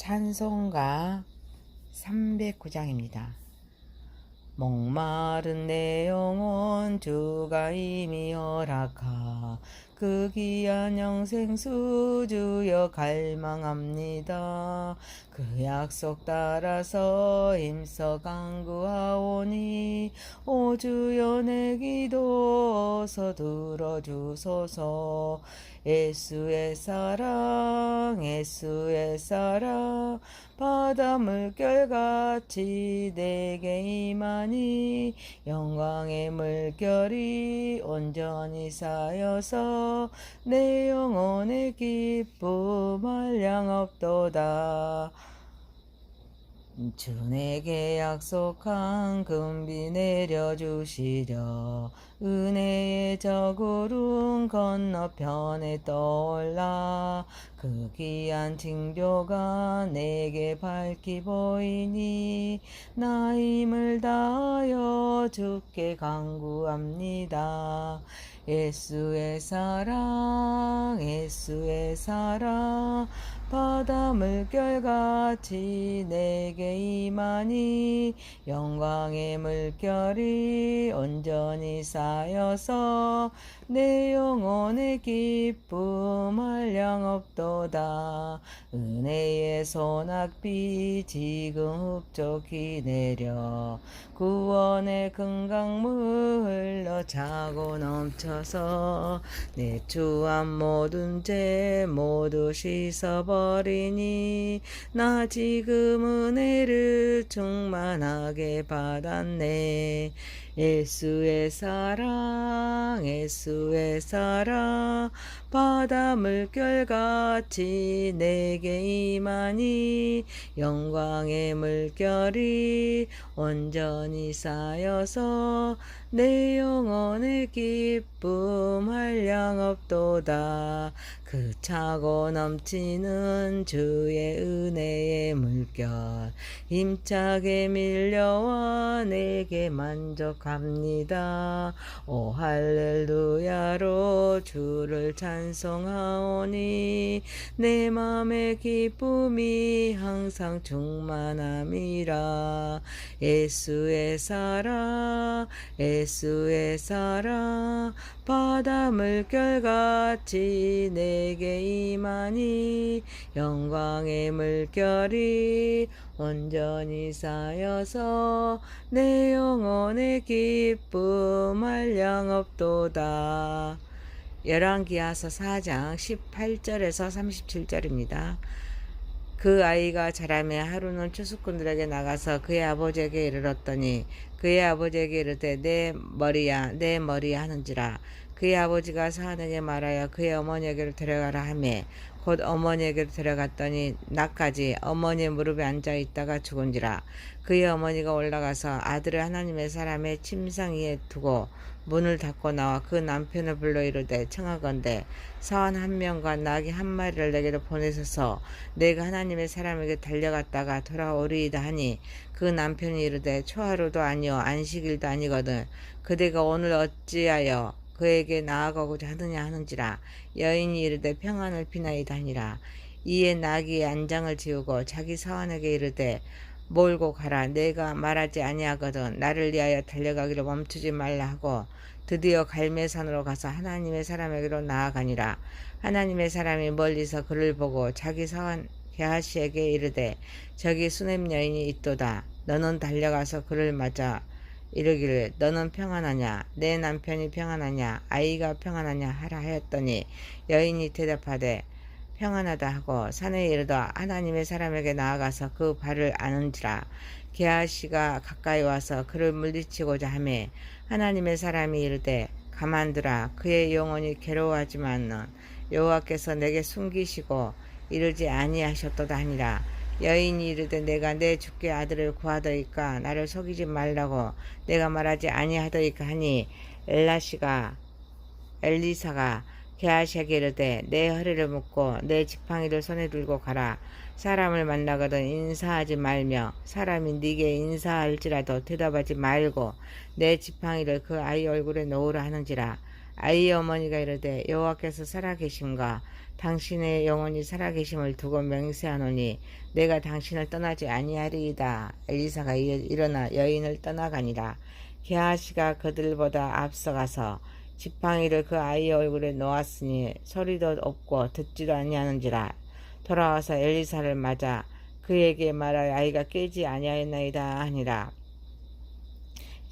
찬송가 309장입니다. 목마른 내 영혼 주가 이미 허락하 그 귀한 영생 수 주여 갈망합니다. 그 약속 따라서 힘써 간구하오니 오 주여 내 기도 어서 들어주소서. 예수의 사랑 예수의 사랑 바다 물결같이 내게 임하니 영광의 물결이 온전히 쌓여서 내 영혼의 기쁨 한량없도다 주 내게 약속한 금비 내려주시려 은혜의 저 구름 건너편에 떠올라 그 귀한 징조가 내게 밝히 보이니 나 힘을 다하여 주께 간구합니다. 예수의 사랑 예수의 사랑 바다 물결같이 내게 임하니 영광의 물결이 온전히 쌓여서 내 영혼의 기쁨 한량없도다. 은혜의 소낙비 지금 흡족히 내려 구원의 금강물 흘러 차고 넘쳐서 내 주한 모든 죄 모두 씻어버 리니 나 지금 은혜를 충만하게 받았네 예수의 사랑 예수의 사랑 바다 물결같이 내게 임하니 영광의 물결이 온전히 쌓여서 내 영혼의 기쁨 한량없도다. 그 차고 넘치는 주의 은혜의 물결 힘차게 밀려와 내게 만족 합니다. 오 할렐루야로 주를 찬송하오니 내 맘의 기쁨이 항상 충만함이라. 예수의 사랑 예수의 사랑 바다 물결같이 내게 임하니 영광의 물결이 온전히 쌓여서 내 영혼의 기쁨 한량없도다 열왕기하서 4장 18절에서 37절입니다. 그 아이가 자라매 하루는 추수꾼들에게 나가서 그의 아버지에게 이르렀더니 그의 아버지에게 이르되 내 머리야 내 머리야 하는지라 그의 아버지가 사안에게 말하여 그의 어머니에게로 데려가라 하매 곧 어머니에게로 데려갔더니 낮까지 어머니의 무릎에 앉아 있다가 죽은지라 그의 어머니가 올라가서 아들을 하나님의 사람의 침상 위에 두고 문을 닫고 나와 그 남편을 불러 이르되 청하건대 사원 한 명과 나귀 한 마리를 내게로 보내소서. 내가 하나님의 사람에게 달려갔다가 돌아오리이다 하니 그 남편이 이르되 초하루도 아니요 안식일도 아니거든 그대가 오늘 어찌하여 그에게 나아가고자 하느냐 하는지라 여인이 이르되 평안을 비나이다 하니라. 이에 나귀의 안장을 지우고 자기 사원에게 이르되 몰고 가라. 내가 말하지 아니하거든 나를 위하여 달려가기를 멈추지 말라 하고 드디어 갈매산으로 가서 하나님의 사람에게로 나아가니라. 하나님의 사람이 멀리서 그를 보고 자기 사원 게하시에게 이르되 저기 수냄 여인이 있도다. 너는 달려가서 그를 맞아 이르기를 너는 평안하냐? 내 남편이 평안하냐? 아이가 평안하냐? 하라 하였더니 여인이 대답하되 평안하다 하고 산에 이르다 하나님의 사람에게 나아가서 그 발을 아는지라. 게하시가 가까이 와서 그를 물리치고자 하매 하나님의 사람이 이르되 가만두라. 그의 영혼이 괴로워하지만은 여호와께서 내게 숨기시고 이르지 아니하셨도다 하니라 여인이 이르되 내가 내 주께 아들을 구하더이까 나를 속이지 말라고 내가 말하지 아니하더이까 하니 엘라시가 엘리사가 게하시에게 이르되 내 허리를 묶고 내 지팡이를 손에 들고 가라. 사람을 만나거든 인사하지 말며 사람이 네게 인사할지라도 대답하지 말고 내 지팡이를 그 아이 얼굴에 놓으라 하는지라. 아이의 어머니가 이르되 여호와께서 살아계심과 당신의 영혼이 살아계심을 두고 맹세하노니 내가 당신을 떠나지 아니하리이다. 엘리사가 일- 일어나 여인을 떠나가니라. 게하시가 그들보다 앞서가서 지팡이를 그 아이의 얼굴에 놓았으니 소리도 없고 듣지도 아니하는지라. 돌아와서 엘리사를 맞아 그에게 말하여 아이가 깨지 아니하였나이다 하니라.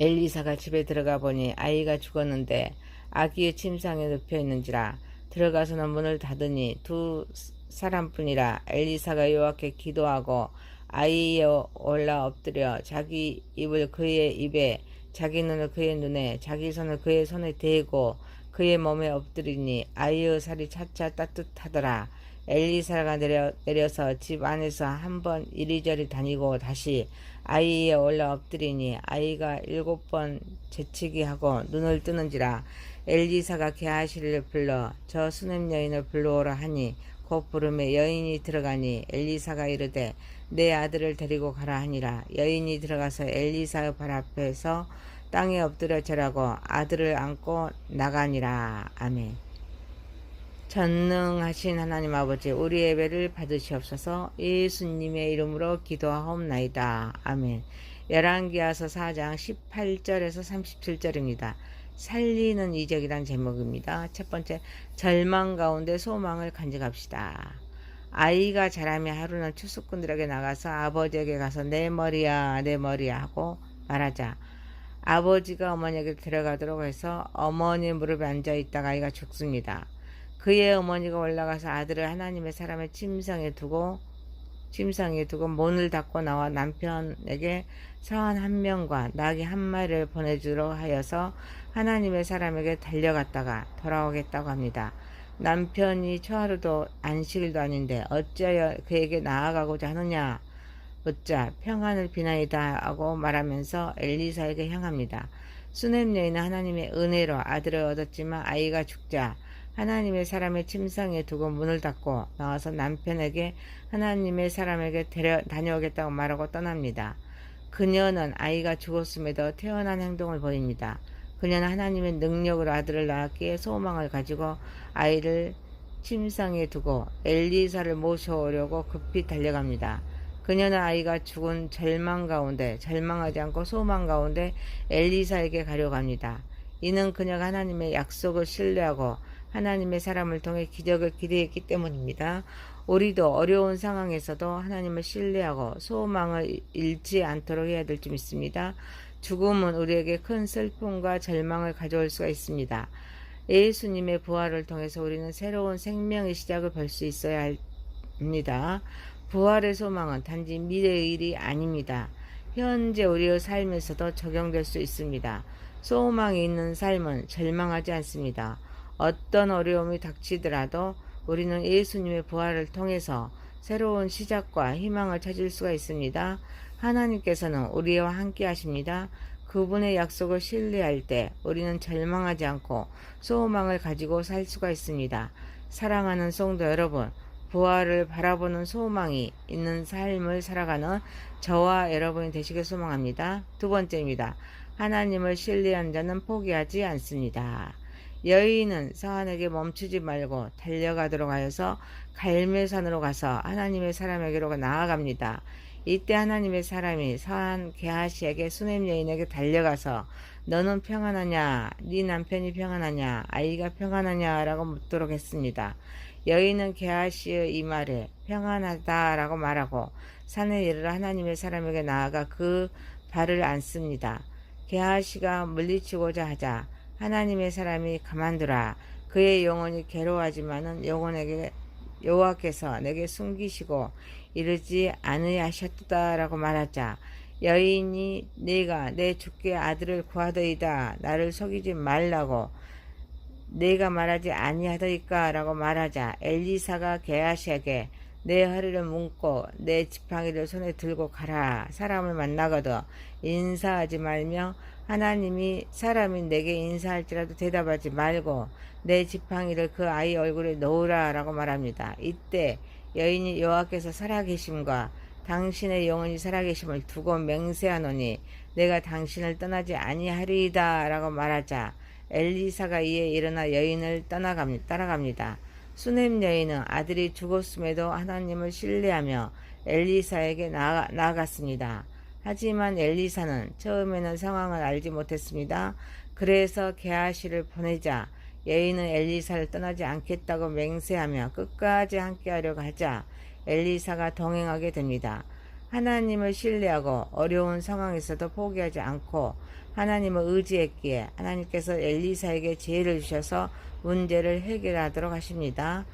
엘리사가 집에 들어가 보니 아이가 죽었는데 아기의 침상에 눕혀 있는지라 들어가서는 문을 닫으니 두 사람뿐이라 엘리사가 여호와께 기도하고 아이에 올라 엎드려 자기 입을 그의 입에 자기 눈을 그의 눈에 자기 손을 그의 손에 대고 그의 몸에 엎드리니 아이의 살이 차차 따뜻하더라. 엘리사가 내려, 내려서 집 안에서 한 번 이리저리 다니고 다시 아이에 올라 엎드리니 아이가 일곱 번 재치기 하고 눈을 뜨는지라 엘리사가 게하시를 불러 저 수냄 여인을 불러오라 하니 곧 부름에 여인이 들어가니 엘리사가 이르되 내 아들을 데리고 가라 하니라 여인이 들어가서 엘리사의 발 앞에서 땅에 엎드려 절하고 아들을 안고 나가니라 아멘. 전능하신 하나님 아버지 우리 예배를 받으시옵소서 예수님의 이름으로 기도하옵나이다. 아멘. 열왕기하서 4장 18절에서 37절입니다. 살리는 이적이란 제목입니다. 첫 번째 절망 가운데 소망을 간직합시다. 아이가 자라며 하루는 추수꾼들에게 나가서 아버지에게 가서 내 머리야 내 머리야 하고 말하자 아버지가 어머니에게 데려가도록 해서 어머니 무릎에 앉아 있다가 아이가 죽습니다. 그의 어머니가 올라가서 아들을 하나님의 사람의 침상에 두고 침상에 두고 문을 닫고 나와 남편에게 사원 한 명과 나귀 한 마리를 보내주러 하여서 하나님의 사람에게 달려갔다가 돌아오겠다고 합니다. 남편이 초하루도 안식일도 아닌데 어찌하여 그에게 나아가고자 하느냐 묻자 평안을 비나이다 하고 말하면서 엘리사에게 향합니다. 수넴 여인은 하나님의 은혜로 아들을 얻었지만 아이가 죽자 하나님의 사람의 침상에 두고 문을 닫고 나와서 남편에게 하나님의 사람에게 데려 다녀오겠다고 말하고 떠납니다. 그녀는 아이가 죽었음에도 태어난 행동을 보입니다. 그녀는 하나님의 능력으로 아들을 낳았기에 소망을 가지고 아이를 침상에 두고 엘리사를 모셔오려고 급히 달려갑니다. 그녀는 아이가 죽은 절망 가운데 절망하지 않고 소망 가운데 엘리사에게 가려고 합니다. 이는 그녀가 하나님의 약속을 신뢰하고 하나님의 사람을 통해 기적을 기대했기 때문입니다. 우리도 어려운 상황에서도 하나님을 신뢰하고 소망을 잃지 않도록 해야 될 줄 믿습니다. 죽음은 우리에게 큰 슬픔과 절망을 가져올 수가 있습니다. 예수님의 부활을 통해서 우리는 새로운 생명의 시작을 볼수 있어야 합니다. 부활의 소망은 단지 미래의 일이 아닙니다. 현재 우리의 삶에서도 적용될 수 있습니다. 소망이 있는 삶은 절망하지 않습니다. 어떤 어려움이 닥치더라도 우리는 예수님의 부활을 통해서 새로운 시작과 희망을 찾을 수가 있습니다. 하나님께서는 우리와 함께 하십니다. 그분의 약속을 신뢰할 때 우리는 절망하지 않고 소망을 가지고 살 수가 있습니다. 사랑하는 성도 여러분, 부활을 바라보는 소망이 있는 삶을 살아가는 저와 여러분이 되시길 소망합니다. 두 번째입니다. 하나님을 신뢰한 자는 포기하지 않습니다. 여인은 사안에게 멈추지 말고 달려가도록 하여서 갈매산으로 가서 하나님의 사람에게로 나아갑니다. 이때 하나님의 사람이 사안 게하시에게 수냄 여인에게 달려가서 너는 평안하냐? 네 남편이 평안하냐? 아이가 평안하냐?라고 묻도록 했습니다. 여인은 게하시의 이 말에 평안하다라고 말하고 산에 이르러 하나님의 사람에게 나아가 그 발을 안습니다. 게하시가 물리치고자 하자 하나님의 사람이 가만두라 그의 영혼이 괴로워하지만은 영혼에게 여호와께서 내게 숨기시고 이르지 않으하셨다라고 말하자. 여인이 내가 내 주께 아들을 구하더이다. 나를 속이지 말라고 내가 말하지 아니하더이까라고 말하자. 엘리사가 게하시에게 내 허리를 묶고 내 지팡이를 손에 들고 가라. 사람을 만나거든 인사하지 말며 하나님이 사람이 내게 인사할지라도 대답하지 말고 내 지팡이를 그 아이 얼굴에 놓으라 라고 말합니다. 이때 여인이 여호와께서 살아계심과 당신의 영혼이 살아계심을 두고 맹세하노니 내가 당신을 떠나지 아니하리이다 라고 말하자 엘리사가 이에 일어나 여인을 떠나갑니다. 따라갑니다. 수넴 여인은 아들이 죽었음에도 하나님을 신뢰하며 엘리사에게 나아, 나아갔습니다. 하지만 엘리사는 처음에는 상황을 알지 못했습니다. 그래서 게하시를 보내자 여인은 엘리사를 떠나지 않겠다고 맹세하며 끝까지 함께하려고 하자 엘리사가 동행하게 됩니다. 하나님을 신뢰하고 어려운 상황에서도 포기하지 않고 하나님을 의지했기에 하나님께서 엘리사에게 지혜를 주셔서 문제를 해결하도록 하십니다.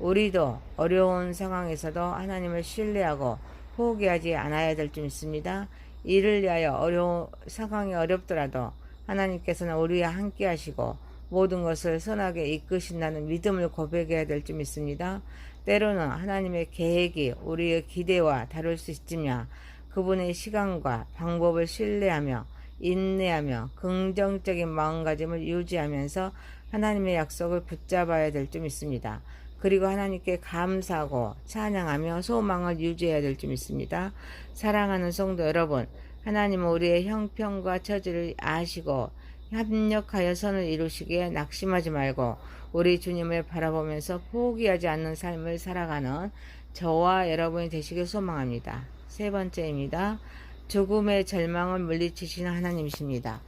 우리도 어려운 상황에서도 하나님을 신뢰하고 포기하지 않아야 될 줄 믿습니다. 이를 위하여 어려운 상황이 어렵더라도 하나님께서는 우리와 함께 하시고 모든 것을 선하게 이끄신다는 믿음을 고백해야 될 줄 믿습니다. 때로는 하나님의 계획이 우리의 기대와 다를 수 있지만 그분의 시간과 방법을 신뢰하며 인내하며 긍정적인 마음가짐을 유지하면서 하나님의 약속을 붙잡아야 될 줄 믿습니다. 그리고 하나님께 감사하고 찬양하며 소망을 유지해야 될 줄 믿습니다. 사랑하는 성도 여러분, 하나님은 우리의 형편과 처지를 아시고 협력하여 선을 이루시기에 낙심하지 말고 우리 주님을 바라보면서 포기하지 않는 삶을 살아가는 저와 여러분이 되시길 소망합니다. 세 번째입니다. 죽음의 절망을 물리치시는 하나님이십니다.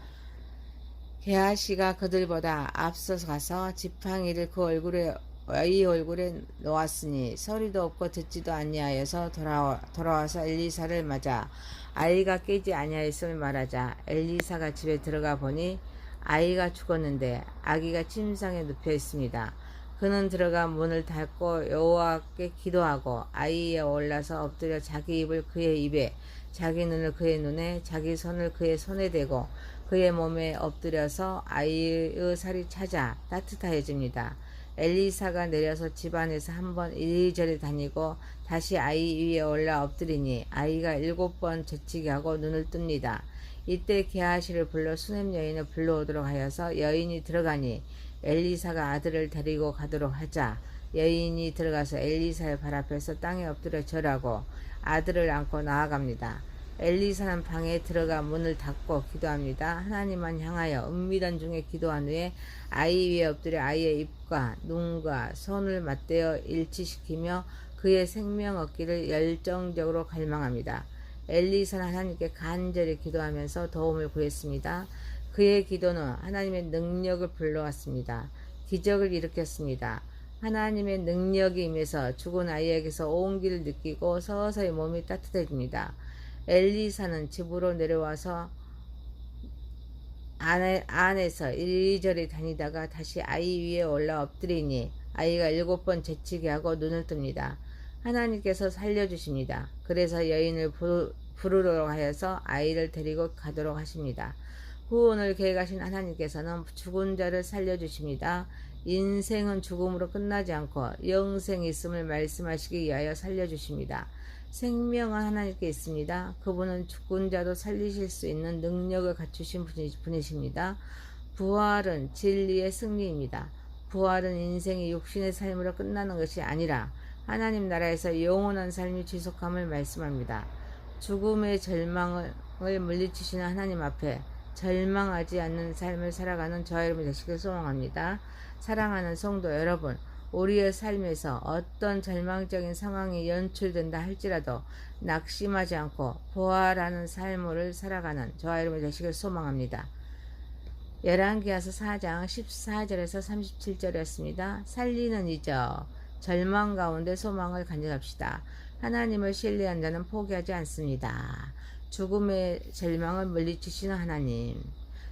게하시가 그들보다 앞서서 가서 지팡이를 그 얼굴에 이 얼굴에 놓았으니 소리도 없고 듣지도 아니하여서 돌아와, 돌아와서 엘리사를 맞아 아이가 깨지 아니하였음을 말하자 엘리사가 집에 들어가 보니 아이가 죽었는데 아기가 침상에 눕혀 있습니다. 그는 들어가 문을 닫고 여호와께 기도하고 아이에 올라서 엎드려 자기 입을 그의 입에 자기 눈을 그의 눈에 자기 손을 그의 손에 대고 그의 몸에 엎드려서 아이의 살이 찾아 따뜻해집니다. 엘리사가 내려서 집안에서 한 번 이리저리 다니고 다시 아이 위에 올라 엎드리니 아이가 일곱 번 재치기 하고 눈을 뜹니다. 이때 게하시를 불러 수넴 여인을 불러오도록 하여서 여인이 들어가니 엘리사가 아들을 데리고 가도록 하자 여인이 들어가서 엘리사의 발 앞에서 땅에 엎드려 절하고 아들을 안고 나아갑니다. 엘리사는 방에 들어가 문을 닫고 기도합니다. 하나님만 향하여 은밀한 중에 기도한 후에 아이 위에 엎드려 아이의 입과 눈과 손을 맞대어 일치시키며 그의 생명 얻기를 열정적으로 갈망합니다. 엘리사는 하나님께 간절히 기도하면서 도움을 구했습니다. 그의 기도는 하나님의 능력을 불러왔습니다. 기적을 일으켰습니다. 하나님의 능력이 임해서 죽은 아이에게서 온기를 느끼고 서서히 몸이 따뜻해집니다. 엘리사는 집으로 내려와서 안에, 안에서 이리저리 다니다가 다시 아이 위에 올라 엎드리니 아이가 일곱 번 재치게 하고 눈을 뜹니다. 하나님께서 살려주십니다. 그래서 여인을 부르도록 하여서 아이를 데리고 가도록 하십니다. 후원을 계획하신 하나님께서는 죽은 자를 살려주십니다. 인생은 죽음으로 끝나지 않고 영생이 있음을 말씀하시기 위하여 살려주십니다. 생명은 하나님께 있습니다. 그분은 죽은 자도 살리실 수 있는 능력을 갖추신 분이십니다. 부활은 진리의 승리입니다. 부활은 인생이 육신의 삶으로 끝나는 것이 아니라 하나님 나라에서 영원한 삶이 지속함을 말씀합니다. 죽음의 절망을 물리치시는 하나님 앞에 절망하지 않는 삶을 살아가는 저와 여러분 되시길 소망합니다. 사랑하는 성도 여러분, 우리의 삶에서 어떤 절망적인 상황이 연출된다 할지라도 낙심하지 않고 부활하는 삶을 살아가는 저와 여러분 되시길 소망합니다. 열왕기하서 4장 14절에서 37절이었습니다. 살리는 이적 절망 가운데 소망을 간직합시다. 하나님을 신뢰한 자는 포기하지 않습니다. 죽음의 절망을 물리치시는 하나님,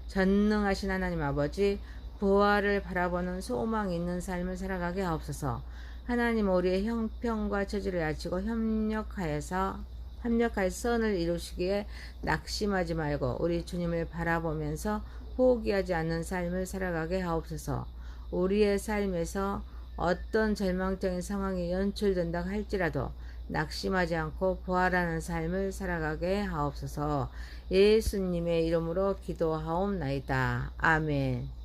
전능하신 하나님 아버지, 부활을 바라보는 소망 있는 삶을 살아가게 하옵소서. 하나님 우리의 형편과 처지를 야치고 협력하여서 협력할 선을 이루시기에 낙심하지 말고 우리 주님을 바라보면서 포기하지 않는 삶을 살아가게 하옵소서. 우리의 삶에서 어떤 절망적인 상황이 연출된다 할지라도 낙심하지 않고 부활하는 삶을 살아가게 하옵소서. 예수님의 이름으로 기도하옵나이다. 아멘.